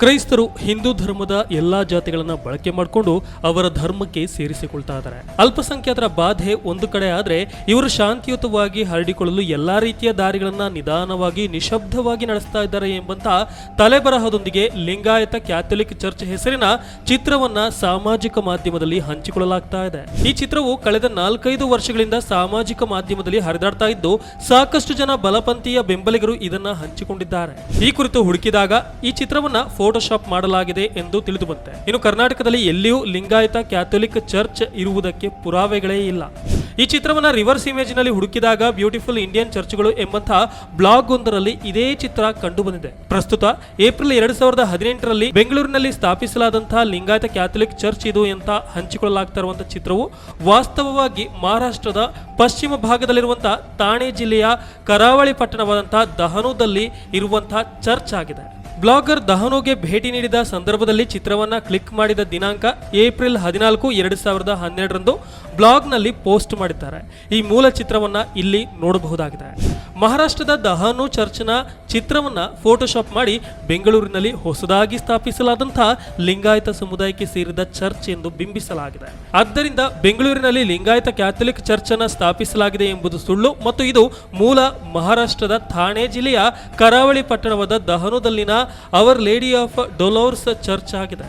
ಕ್ರೈಸ್ತರು ಹಿಂದೂ ಧರ್ಮದ ಎಲ್ಲಾ ಜಾತಿಗಳನ್ನ ಬಳಕೆ ಮಾಡಿಕೊಂಡು ಅವರ ಧರ್ಮಕ್ಕೆ ಸೇರಿಸಿಕೊಳ್ತಾ ಇದ್ದಾರೆ ಅಲ್ಪಸಂಖ್ಯಾತರ ಬಾಧೆ ಒಂದು ಕಡೆ ಆದ್ರೆ ಇವರು ಶಾಂತಿಯುತವಾಗಿ ಹರಡಿಕೊಳ್ಳಲು ಎಲ್ಲಾ ರೀತಿಯ ದಾರಿಗಳನ್ನ ನಿಧಾನವಾಗಿ, ನಿಶಬ್ದವಾಗಿ ನಡೆಸ್ತಾ ಇದ್ದಾರೆ ಎಂಬಂತ ತಲೆಬರಹದೊಂದಿಗೆ ಲಿಂಗಾಯತ ಕ್ಯಾಥೋಲಿಕ್ ಚರ್ಚ್ ಹೆಸರಿನ ಚಿತ್ರವನ್ನ ಸಾಮಾಜಿಕ ಮಾಧ್ಯಮದಲ್ಲಿ ಹಂಚಿಕೊಳ್ಳಲಾಗ್ತಾ ಇದೆ. ಈ ಚಿತ್ರವು ಕಳೆದ ನಾಲ್ಕೈದು ವರ್ಷಗಳಿಂದ ಸಾಮಾಜಿಕ ಮಾಧ್ಯಮದಲ್ಲಿ ಹರಿದಾಡ್ತಾ ಇದ್ದು ಸಾಕಷ್ಟು ಜನ ಬಲಪಂಥೀಯ ಬೆಂಬಲಿಗರು ಇದನ್ನ ಹಂಚಿಕೊಂಡಿದ್ದಾರೆ. ಈ ಕುರಿತು ಹುಡುಕಿದಾಗ ಈ ಚಿತ್ರವನ್ನ ಫೋಟೋಶಾಪ್ ಮಾಡಲಾಗಿದೆ ಎಂದು ತಿಳಿದುಬಂತೆ. ಇನ್ನು ಕರ್ನಾಟಕದಲ್ಲಿ ಎಲ್ಲಿಯೂ ಲಿಂಗಾಯತ ಕ್ಯಾಥೋಲಿಕ್ ಚರ್ಚ್ ಇರುವುದಕ್ಕೆ ಪುರಾವೆಗಳೇ ಇಲ್ಲ. ಈ ಚಿತ್ರವನ್ನ ರಿವರ್ಸ್ ಇಮೇಜ್ನಲ್ಲಿ ಹುಡುಕಿದಾಗ ಬ್ಯೂಟಿಫುಲ್ ಇಂಡಿಯನ್ ಚರ್ಚ್ಗಳು ಎಂಬಂತಹ ಬ್ಲಾಗ್ ಒಂದರಲ್ಲಿ ಇದೇ ಚಿತ್ರ ಕಂಡು ಬಂದಿದೆ ಪ್ರಸ್ತುತ ಏಪ್ರಿಲ್ ಎರಡ್ ಸಾವಿರದ ಹದಿನೆಂಟರಲ್ಲಿ ಬೆಂಗಳೂರಿನಲ್ಲಿ ಸ್ಥಾಪಿಸಲಾದಂತಹ ಲಿಂಗಾಯತ ಕ್ಯಾಥೋಲಿಕ್ ಚರ್ಚ್ ಇದು ಅಂತ ಹಂಚಿಕೊಳ್ಳಲಾಗ್ತಾ ಇರುವಂತಹ ಚಿತ್ರವು ವಾಸ್ತವವಾಗಿ ಮಹಾರಾಷ್ಟ್ರದ ಪಶ್ಚಿಮ ಭಾಗದಲ್ಲಿರುವಂತಹ ಥಾಣೆ ಜಿಲ್ಲೆಯ ಕರಾವಳಿ ಪಟ್ಟಣವಾದಂತಹ ದಹನುದಲ್ಲಿ ಇರುವಂತಹ ಚರ್ಚ್ ಆಗಿದೆ. ಬ್ಲಾಗರ್ ದಹನೋಗೆ ಭೇಟಿ ನೀಡಿದ ಸಂದರ್ಭದಲ್ಲಿ ಚಿತ್ರವನ್ನ ಕ್ಲಿಕ್ ಮಾಡಿದ ದಿನಾಂಕ ಏಪ್ರಿಲ್ ಹದಿನಾಲ್ಕು, ಎರಡು ಸಾವಿರದ ಹನ್ನೆರಡರಂದು ಬ್ಲಾಗ್ನಲ್ಲಿ ಪೋಸ್ಟ್ ಮಾಡಿದ್ದಾರೆ. ಈ ಮೂಲ ಚಿತ್ರವನ್ನ ಇಲ್ಲಿ ನೋಡಬಹುದಾಗಿದೆ. ಮಹಾರಾಷ್ಟ್ರದ ದಹಾನು ಚರ್ಚ್ನ ಚಿತ್ರವನ್ನು ಫೋಟೋಶಾಪ್ ಮಾಡಿ ಬೆಂಗಳೂರಿನಲ್ಲಿ ಹೊಸದಾಗಿ ಸ್ಥಾಪಿಸಲಾದಂತಹ ಲಿಂಗಾಯತ ಸಮುದಾಯಕ್ಕೆ ಸೇರಿದ ಚರ್ಚ್ ಎಂದು ಬಿಂಬಿಸಲಾಗಿದೆ. ಆದ್ದರಿಂದ ಬೆಂಗಳೂರಿನಲ್ಲಿ ಲಿಂಗಾಯತ ಕ್ಯಾಥಲಿಕ್ ಚರ್ಚ್ ಅನ್ನ ಸ್ಥಾಪಿಸಲಾಗಿದೆ ಎಂಬುದು ಸುಳ್ಳು ಮತ್ತು ಇದು ಮೂಲ ಮಹಾರಾಷ್ಟ್ರದ ಥಾಣೆ ಜಿಲ್ಲೆಯ ಕರಾವಳಿ ಪಟ್ಟಣವಾದ ದಹನುದಲ್ಲಿನ our lady of Dolores church ಆಗಿದೆ.